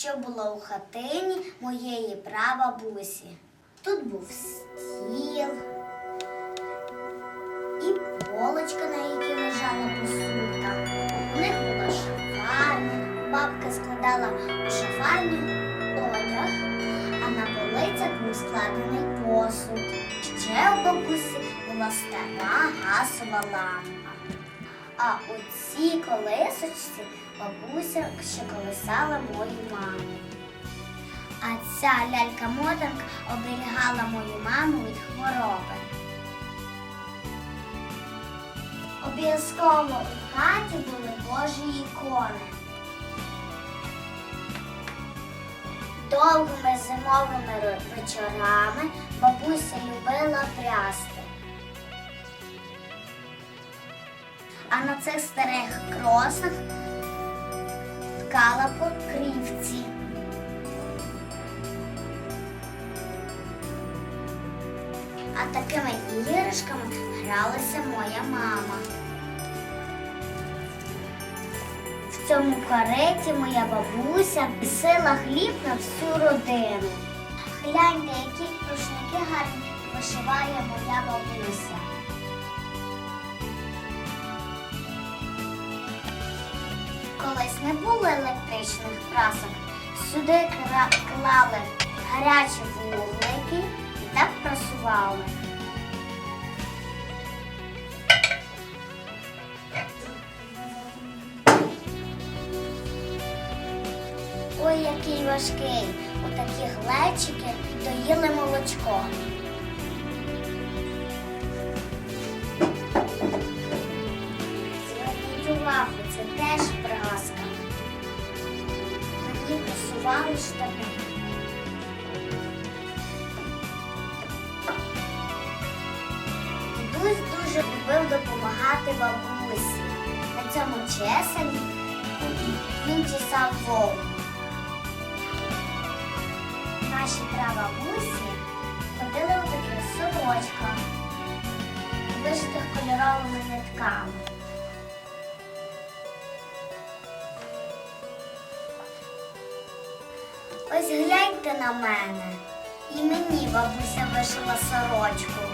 Що було у хатині моєї прабабусі. Тут був стіл і полочка, на якій лежала посуда. У них була шафарня, бабка складала у шафарню одяг, а на полицях був складений посуд. Ще у бабусі була стара газова лампа. А у цій колисочці бабуся ще колисала мою маму. А ця лялька-мотанка оберігала мою маму від хвороби. Обов'язково у хаті були Божі ікони. Довгими зимовими вечорами бабуся любила прясти. А на цих старих кросах ткала покрівці. А такими іграшками гралася моя мама. В цьому кареті моя бабуся сила хліб на всю родину. Гляньте, які рушники гарні вишиває моя бабуся. Колись не було електричних прасок. Сюди клали гарячі вуглики і так прасували. Ой, який важкий. У такі глечики доїли молочко. Зверніть увагу, це теж Просували штани. Дідусь дуже любив допомагати бабусі. На цьому чесані він чесав вовк. Наші прабабусі ходили у таких сорочках, вишитих кольоровими нитками. Ось гляньте на мене. І мені бабуся вишила сорочку.